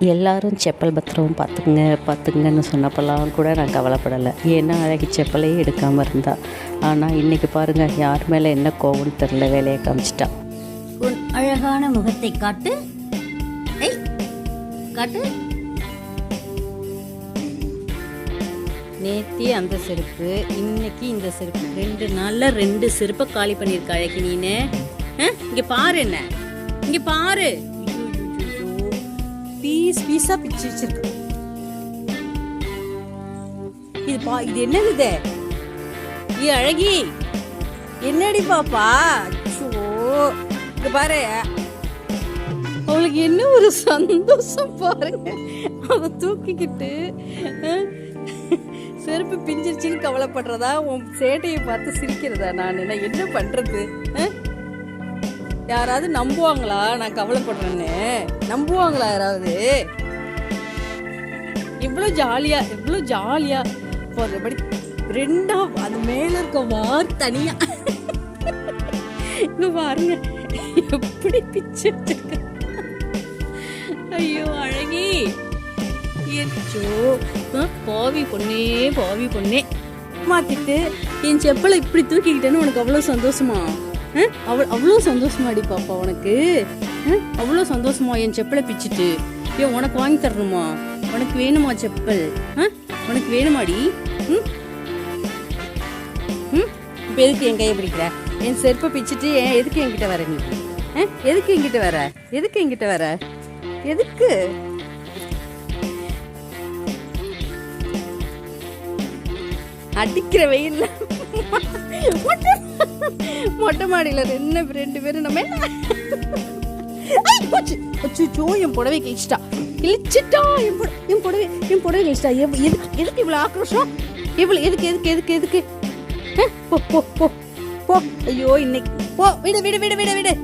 எல்லாரும் செப்பல் பத்திரம் பார்த்துக்குங்க பார்த்துக்குங்கன்னு சொன்னப்பெல்லாம் கூட நான் கவலைப்படலை. ஏன்னா அழகி செப்பலே எடுக்காமல் இருந்தா. ஆனால் இன்றைக்கி பாருங்கள் யார் மேலே என்ன கோவம்னு தெரில வேலையை காமிச்சிட்டா. உன் அழகான முகத்தை காட்டு. காட்டு. நேத்தி அந்த செருப்பு இன்னைக்கு இந்த செருப்பு. ரெண்டு நாள்ல ரெண்டு செருப்பை காலி பண்ணிருக்க அழகி நீனு இங்கே இங்க பாரு என்ன. இங்க பாரு. பீஸ் பீஸா பிச்சு வச்சிருக்கு இது பா இது என்னது இது ஏ அழகி என்னடி பாப்பா இது பாரு அவளுக்கு என்ன ஒரு சந்தோஷம் பாருங்க அவ தூக்கிக்கிட்டு செருப்பு பிஞ்சிருச்சுன்னு கவலைப்படுறதா உன் சேட்டையை பார்த்து சிரிக்கிறதா நான் நான் என்ன பண்றது யாராவது நம்புவாங்களா? நான் கவலைப்படுறேன்னு. நம்புவாங்களா யாராவது? இவ்வளோ ஜாலியா இவ்வளோ ஜாலியா. போறபடி ரெண்டா அது மேல இருக்க வார் தனியா. இங்க பாருங்க எப்படி பிச்சு ஐயோ அழகி. ஏச்சோ. பாவி பொண்ணே பாவி பொண்ணே. மாத்திட்டு என் செப்பலை இப்படி தூக்கிக்கிட்டேன்னு உனக்கு அவ்வளோ சந்தோஷமா? அவள் அவ்வளோ சந்தோஷமாடி பாப்பா உனக்கு. அவ்வளோ சந்தோஷமா என் செப்பலை பிச்சுட்டு. ஏன் உனக்கு வாங்கி தரணுமா? உனக்கு வேணுமா செப்பல்? உனக்கு வேணுமாடி ம்? ம்? இப்போ எதுக்கு என் கையை பிடிக்கிற? என் செருப்பை பிச்சுட்டு ஏன் எதுக்கு என்கிட்ட வர நீ? எதுக்கு என்கிட்ட வர? எதுக்கு என்கிட்ட வர? எதுக்கு? அடிக்கிற வெயில்ல. மொட்டை மாடியில் மாடியில ரெண்டு ரெண்டு பேரும் நம்ம என்ன? போச்சு. என் புடவை கிழிச்சிட்டா. கிழிச்சிட்டா என் புட- என் புடவை என் புடவை கிழிச்சிட்டா. எதுக்கு எதுக்கு இவ்வளோ ஆக்ரோஷம்? இவ்வளோ எதுக்கு எதுக்கு எதுக்கு எதுக்கு? போ போ போ. போ. ஐயோ இன்னைக்கு போ. விடு விடு விடு விடு விடு.